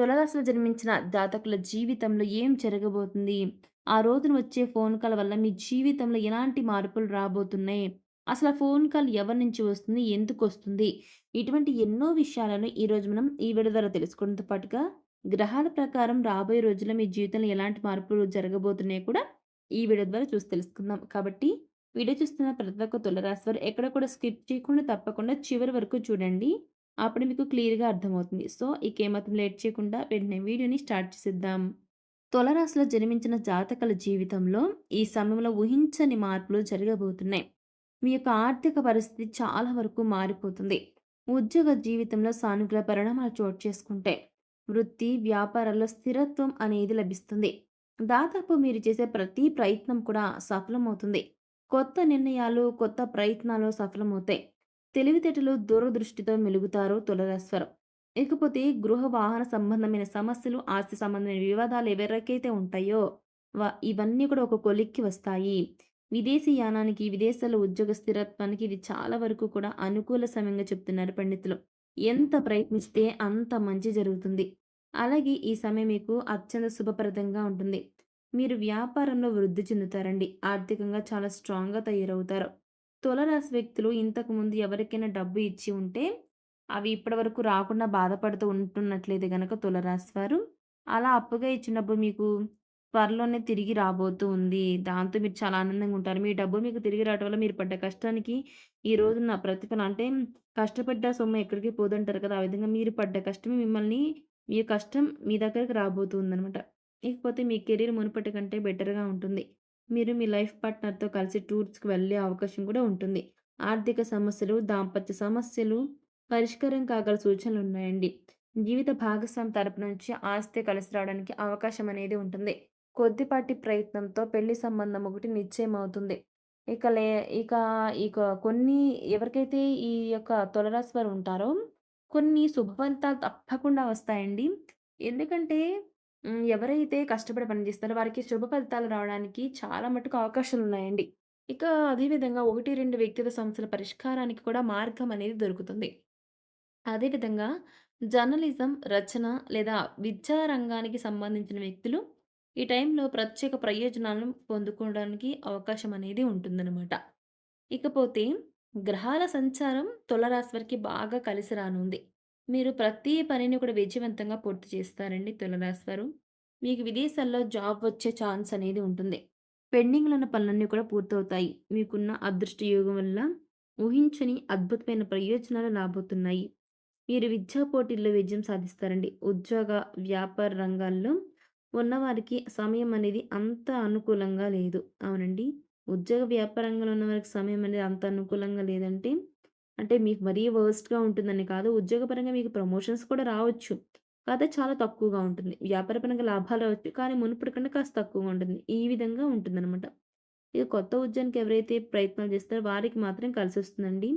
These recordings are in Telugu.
తులారాశిలో జన్మించిన జాతకుల జీవితంలో ఏం జరగబోతుంది? ఆ రోజున వచ్చే ఫోన్ కాల్ వల్ల మీ జీవితంలో ఎలాంటి మార్పులు రాబోతున్నాయి? అసలు ఆ ఫోన్ కాల్ ఎవరి నుంచి వస్తుంది? ఎందుకు వస్తుంది ఇటువంటి ఎన్నో విషయాలను ఈరోజు మనం ఈ విడ ద్వారా తెలుసుకోవడంతో పాటుగా, గ్రహాల ప్రకారం రాబోయే రోజుల్లో మీ జీవితంలో ఎలాంటి మార్పులు జరగబోతున్నాయో కూడా ఈ వీడియో ద్వారా చూసి తెలుసుకుందాం. కాబట్టి వీడియో చూస్తున్న ప్రతి ఒక్క తులరాశి వారు ఎక్కడ కూడా స్కిప్ చేయకుండా తప్పకుండా చివరి వరకు చూడండి. అప్పుడు మీకు క్లియర్‌గా అర్థమవుతుంది. సో, ఇక ఏమాత్రం లేట్ చేయకుండా వెంటనే వీడియోని స్టార్ట్ చేసేద్దాం. తులరాశిలో జన్మించిన జాతకల జీవితంలో ఈ సమయంలో ఊహించని మార్పులు జరగబోతున్నాయి. మీ యొక్క ఆర్థిక పరిస్థితి చాలా వరకు మారిపోతుంది. ఉద్యోగ జీవితంలో సానుకూల పరిణామాలు చోటు చేసుకుంటాయి. వృత్తి, వ్యాపారాల్లో స్థిరత్వం అనేది లభిస్తుంది. దాదాపు మీరు చేసే ప్రతి ప్రయత్నం కూడా సఫలమవుతుంది. కొత్త నిర్ణయాలు, కొత్త ప్రయత్నాలు సఫలమవుతాయి. తెలివితేటలు దూరదృష్టితో మెలుగుతారు తులారాశివారు. ఇకపోతే గృహ వాహన సంబంధమైన సమస్యలు, ఆస్తి సంబంధమైన వివాదాలు ఎవరికైతే ఉంటాయో ఇవన్నీ కూడా ఒక కొలిక్కి వస్తాయి. విదేశీ యానానికి, విదేశాల్లో ఉద్యోగ స్థిరత్వానికి ఇది చాలా వరకు కూడా అనుకూల సమయంగా చెప్తున్నారు పండితులు. ఎంత ప్రయత్నిస్తే అంత మంచి జరుగుతుంది. అలాగే ఈ సమయం మీకు అత్యంత శుభప్రదంగా ఉంటుంది. మీరు వ్యాపారంలో వృద్ధి చెందుతారండి. ఆర్థికంగా చాలా స్ట్రాంగ్‌గా తయారవుతారు. తులరాశి వ్యక్తులు ఇంతకుముందు ఎవరికైనా డబ్బు ఇచ్చి ఉంటే, అవి ఇప్పటివరకు రాకుండా బాధపడుతూ ఉంటున్నట్లయితే గనక తులరాశి వారు, అలా అప్పుగా ఇచ్చినప్పుడు మీకు త్వరలోనే తిరిగి రాబోతూ ఉంది. దాంతో మీరు చాలా ఆనందంగా ఉంటారు. మీ డబ్బు మీకు తిరిగి రావటం వల్ల మీరు పడ్డ కష్టానికి ఈ రోజు నా ప్రతిఫలం అంటే కష్టపడ్డ సొమ్ము ఎక్కడికి పోదంటారు కదా! ఆ విధంగా మీరు పడ్డ కష్టమే మిమ్మల్ని మీ కష్టం మీ దగ్గరికి రాబోతుందనమాట. ఇకపోతే మీ కెరీర్ మునుపటి కంటే బెటర్‌గా ఉంటుంది. మీరు మీ లైఫ్ పార్ట్నర్‌తో కలిసి టూర్స్‌కి వెళ్ళే అవకాశం కూడా ఉంటుంది. ఆర్థిక సమస్యలు, దాంపత్య సమస్యలు పరిష్కారం కాగల సూచనలు ఉన్నాయండి జీవిత భాగస్వామి తరపు నుంచి ఆస్తి కలిసి రావడానికి అవకాశం అనేది ఉంటుంది. కొద్దిపాటి ప్రయత్నంతో పెళ్ళి సంబంధం ఒకటి నిశ్చయమవుతుంది. ఇక లే ఇక ఇక కొన్ని ఎవరికైతే ఈ యొక్క తులారాశి వారు ఉంటారో, కొన్ని శుభవంతాలు తప్పకుండా వస్తాయండి. ఎందుకంటే హ్మ్. ఎవరైతే కష్టపడి పనిచేస్తారో వారికి శుభ ఫలితాలు రావడానికి చాలా మటుకు అవకాశాలున్నాయండి. ఇక అదే విధంగా 1, 2 వ్యక్తిగత సమస్యల పరిష్కారానికి కూడా మార్గం అనేది దొరుకుతుంది. అదే విధంగా జర్నలిజం, రచన లేదా విద్యా రంగానికి సంబంధించిన వ్యక్తులు ఈ టైంలో ప్రత్యేక ప్రయోజనాలను పొందుకోవడానికి అవకాశం అనేది ఉంటుందనమాట. ఇకపోతే గ్రహాల సంచారం తులారాశి వారికి బాగా కలిసి రానుంది. మీరు ప్రతి పనిని కూడా విజయవంతంగా పూర్తి చేస్తారండి తులారాశి వారు. మీకు విదేశాల్లో జాబ్ వచ్చే ఛాన్స్ అనేది ఉంటుంది. పెండింగ్‌లో ఉన్న పనులన్నీ కూడా పూర్తవుతాయి. మీకున్న అదృష్ట యోగం వల్ల ఊహించని అద్భుతమైన ప్రయోజనాలు రాబోతున్నాయి. మీరు విద్యా పోటీల్లో విజయం సాధిస్తారండి. ఉద్యోగ, వ్యాపార రంగాల్లో ఉన్నవారికి సమయం అనేది అంత అనుకూలంగా లేదు. అవునండి. ఉద్యోగ, వ్యాపారంగంలో ఉన్నవారికి సమయం అనేది అంత అనుకూలంగా లేదంటే, అంటే మీకు మరీ వర్స్ట్గా ఉంటుందని కాదు. ఉద్యోగపరంగా మీకు ప్రమోషన్స్ కూడా రావచ్చు. కాదా చాలా తక్కువగా ఉంటుంది. వ్యాపారపరంగా లాభాలు రావచ్చు. కానీ మునుపటి కంటే కాస్త తక్కువగా ఉంటుంది. ఈ విధంగా ఉంటుందనమాట. ఇక కొత్త ఉద్యోగానికి ఎవరైతే ప్రయత్నాలు చేస్తారో వారికి మాత్రం కలిసి వస్తుందండి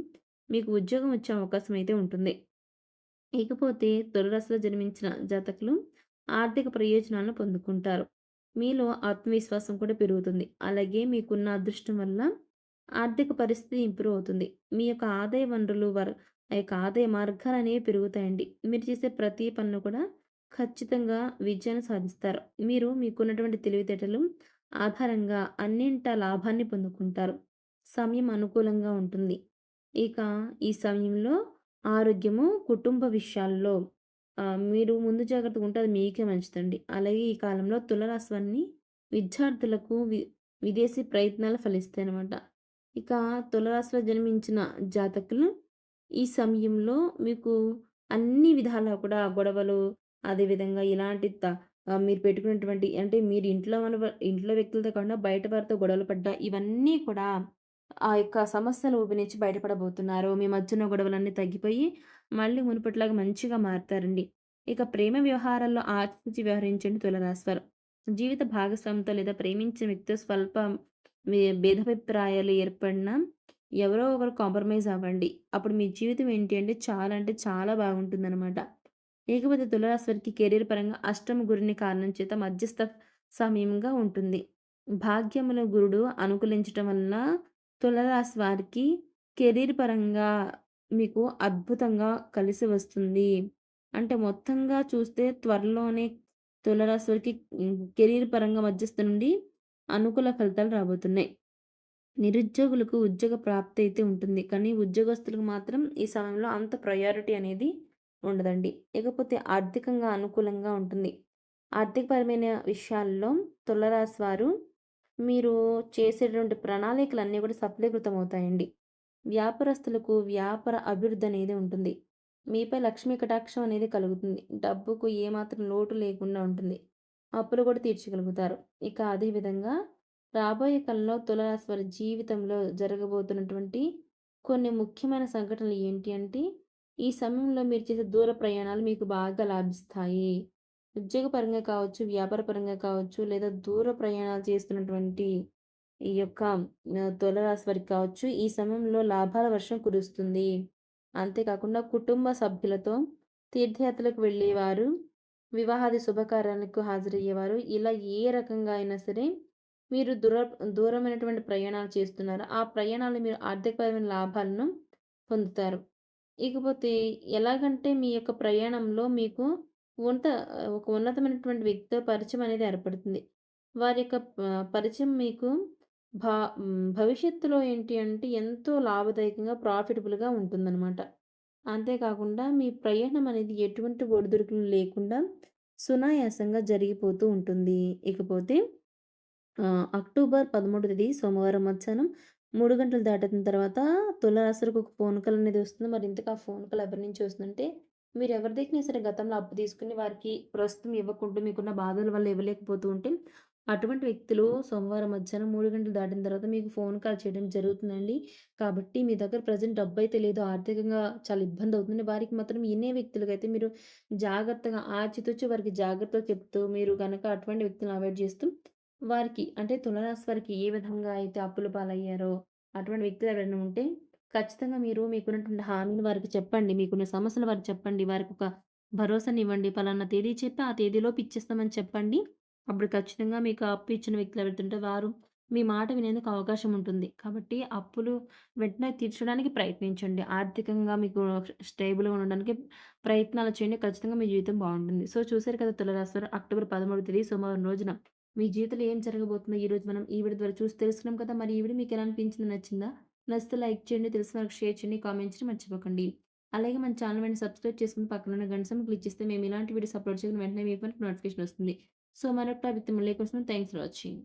మీకు ఉద్యోగం వచ్చే అవకాశం అయితే ఉంటుంది. ఇకపోతే తులారాశిలో జన్మించిన జాతకులు ఆర్థిక ప్రయోజనాలను పొందుకుంటారు. మీలో ఆత్మవిశ్వాసం కూడా పెరుగుతుంది. అలాగే మీకున్న అదృష్టం వల్ల ఆర్థిక పరిస్థితి ఇంప్రూవ్ అవుతుంది. మీ యొక్క ఆదాయ వనరులు వర్ ఆ యొక్క ఆదాయ మార్గాలు అనేవి పెరుగుతాయండి. మీరు చేసే ప్రతి పనులు కూడా ఖచ్చితంగా విజయాన్ని సాధిస్తారు. మీరు మీకున్నటువంటి తెలివితేటలు ఆధారంగా అన్నింట లాభాన్ని పొందుకుంటారు. సమయం అనుకూలంగా ఉంటుంది. ఇక ఈ సమయంలో ఆరోగ్యము, కుటుంబ విషయాల్లో మీరు ముందు జాగ్రత్తగా ఉంటే అది మీకే మంచిదండి. అలాగే ఈ కాలంలో తులారాశి విద్యార్థులకు వి విదేశీ ప్రయత్నాలు ఫలిస్తాయి అన్నమాట ఇక తులరాశిలో జన్మించిన జాతకులు ఈ సమయంలో మీకు అన్ని విధాలా కూడా గొడవలు, అదేవిధంగా ఇలాంటి త మీరు పెట్టుకున్నటువంటి అంటే మీరు ఇంట్లో ఇంట్లో వ్యక్తులతో కాకుండా బయట వారితో గొడవలు పడ్డా ఇవన్నీ కూడా ఆ యొక్క సమస్యలు ఊబి నుంచి బయటపడబోతున్నారు. మీ మధ్యన గొడవలన్నీ తగ్గిపోయి మళ్ళీ మునుపటిలాగా మంచిగా మారుతారండి ఇక ప్రేమ వ్యవహారాల్లో ఆచితూచి వ్యవహరించండి తులారాశివారు. జీవిత భాగస్వామితో లేదా ప్రేమించిన వ్యక్తితో స్వల్ప భేదాభిప్రాయాలు ఏర్పడినా ఎవరో ఒకరు కాంప్రమైజ్ అవ్వండి. అప్పుడు మీ జీవితం ఏంటి అంటే చాలా అంటే చాలా బాగుంటుందనమాట. ఏకపతి తులారాశి వారికి కెరీర్ పరంగా అష్టమ గురుని కారణం చేత మధ్యస్థ సమయంగా ఉంటుంది. భాగ్యముల గురుడు అనుకూలించటం వలన తులరాశి వారికి కెరీర్ పరంగా మీకు అద్భుతంగా కలిసి వస్తుంది. అంటే మొత్తంగా చూస్తే త్వరలోనే తులారాశి వారికి కెరీర్ పరంగా మధ్యస్థ నుండి అనుకూల ఫలితాలు రాబోతున్నాయి. నిరుద్యోగులకు ఉద్యోగ ప్రాప్తి అయితే ఉంటుంది. కానీ ఉద్యోగస్తులకు మాత్రం ఈ సమయంలో అంత ప్రయారిటీ అనేది ఉండదండి. ఇకపోతే ఆర్థికంగా అనుకూలంగా ఉంటుంది. ఆర్థికపరమైన విషయాల్లో తులరాశి వారు మీరు చేసేటువంటి ప్రణాళికలన్నీ కూడా సఫలీకృతమవుతాయండి. వ్యాపారస్తులకు వ్యాపార అభివృద్ధి అనేది ఉంటుంది. మీపై లక్ష్మీ కటాక్షం అనేది కలుగుతుంది. డబ్బుకు ఏమాత్రం లోటు లేకుండా ఉంటుంది. అప్పులు కూడా తీర్చగలుగుతారు. ఇక అదేవిధంగా రాబోయే కాలంలో తులరాశి వారి జీవితంలో జరగబోతున్నటువంటి కొన్ని ముఖ్యమైన సంఘటనలు ఏంటి అంటే, ఈ సమయంలో మీరు చేసే దూర ప్రయాణాలు మీకు బాగా లాభిస్తాయి. ఉద్యోగపరంగా కావచ్చు, వ్యాపార పరంగా కావచ్చు, లేదా దూర ప్రయాణాలు చేస్తున్నటువంటి ఈ యొక్క తులరాశి వారికి కావచ్చు, ఈ సమయంలో లాభాల వర్షం కురుస్తుంది. అంతేకాకుండా కుటుంబ సభ్యులతో తీర్థయాత్రలకు వెళ్ళేవారు, వివాహాది శుభకార్యాలకు హాజరయ్యేవారు, ఇలా ఏ రకంగా అయినా సరే మీరు దూర దూరమైనటువంటి ప్రయాణాలు చేస్తున్నారో, ఆ ప్రయాణాలు మీరు ఆర్థికపరమైన లాభాలను పొందుతారు. ఇకపోతే ఎలాగంటే మీ యొక్క ప్రయాణంలో మీకు ఉన్నత ఒక ఉన్నతమైనటువంటి వ్యక్తితో పరిచయం అనేది ఏర్పడుతుంది. వారి యొక్క పరిచయం మీకు భా భవిష్యత్తులో ఏంటి అంటే ఎంతో లాభదాయకంగా, ప్రాఫిటబుల్‌గా ఉంటుందనమాట. అంతేకాకుండా మీ ప్రయాణం అనేది ఎటువంటి ఒడిదుడుకులు లేకుండా సునాయాసంగా జరిగిపోతూ ఉంటుంది. ఇకపోతే అక్టోబర్ 13 తేదీ సోమవారం మధ్యాహ్నం మూడు గంటలు దాటిన తర్వాత తులరాశులకు ఒక ఫోన్ కాల్ అనేది వస్తుంది. మరి ఇంతకు ఆ ఫోన్ కాల్ ఎవరి నుంచి వస్తుందంటే, మీరు ఎవరి దగ్గర సరే గతంలో అప్పు తీసుకుని వారికి ప్రస్తుతం ఇవ్వకుండా మీకున్న బాధల వల్ల ఇవ్వలేకపోతూ ఉంటే, అటువంటి వ్యక్తులు సోమవారం మధ్యాహ్నం మూడు గంటలు దాటిన తర్వాత మీకు ఫోన్ కాల్ చేయడం జరుగుతుందండి. కాబట్టి మీ దగ్గర ప్రజెంట్ డబ్బు అయితే లేదు. ఆర్థికంగా చాలా ఇబ్బంది అవుతుంది వారికి మాత్రం ఇనే వ్యక్తులకైతే మీరు జాగ్రత్తగా ఆచితూచి వారికి జాగ్రత్తలు చెప్తూ, మీరు కనుక అటువంటి వ్యక్తులను అవాయిడ్ చేస్తూ, వారికి అంటే తులరాశి వారికి ఏ విధంగా అయితే అప్పుల పాలయ్యారో, అటువంటి వ్యక్తులు ఎవరైనా ఉంటే ఖచ్చితంగా మీరు మీకున్నటువంటి హామీలు వారికి చెప్పండి. మీకున్న సమస్యలు వారికి చెప్పండి. వారికి ఒక భరోసానివ్వండి. పలానా తేదీ చెప్పి ఆ తేదీలోపు ఇచ్చేస్తామని చెప్పండి. అప్పుడు ఖచ్చితంగా మీకు అప్పు ఇచ్చిన వ్యక్తులు ఎవరైతే వారు మీ మాట వినేందుకు అవకాశం ఉంటుంది. కాబట్టి అప్పులు వెంటనే తీర్చడానికి ప్రయత్నించండి. ఆర్థికంగా మీకు స్టేబుల్‌గా ఉండడానికి ప్రయత్నాలు చేయండి. ఖచ్చితంగా మీ జీవితం బాగుంటుంది సో, చూసారు కదా తులారాశి అక్టోబర్ 13 తేదీ సోమవారం రోజున మీ జీవితంలో ఏం జరగబోతుందో ఈరోజు మనం ఈ వీడియో ద్వారా చూసి తెలుసుకున్నాం కదా! మరి ఈ వీడియో మీకు ఎలా అనిపించింది? నచ్చిందా? నచ్చితే లైక్ చేయండి. తెలిసిన వరకు షేర్ చేయండి. కామెంట్ చేయండి మర్చిపోకండి. అలాగే మన ఛానల్ వెంటనే సబ్స్క్రైబ్ చేసుకొని పక్కన గంట సింబల్ క్లిక్ చేస్తే మేము ఇలాంటి వీడియోస్ అప్లోడ్ చేసిన వెంటనే మీ ఫోన్‌కి నోటిఫికేషన్ వస్తుంది. సో, మరొక టాపిక్‌తో మళ్ళీ థ్యాంక్స్ ఫర్ వాచింగ్.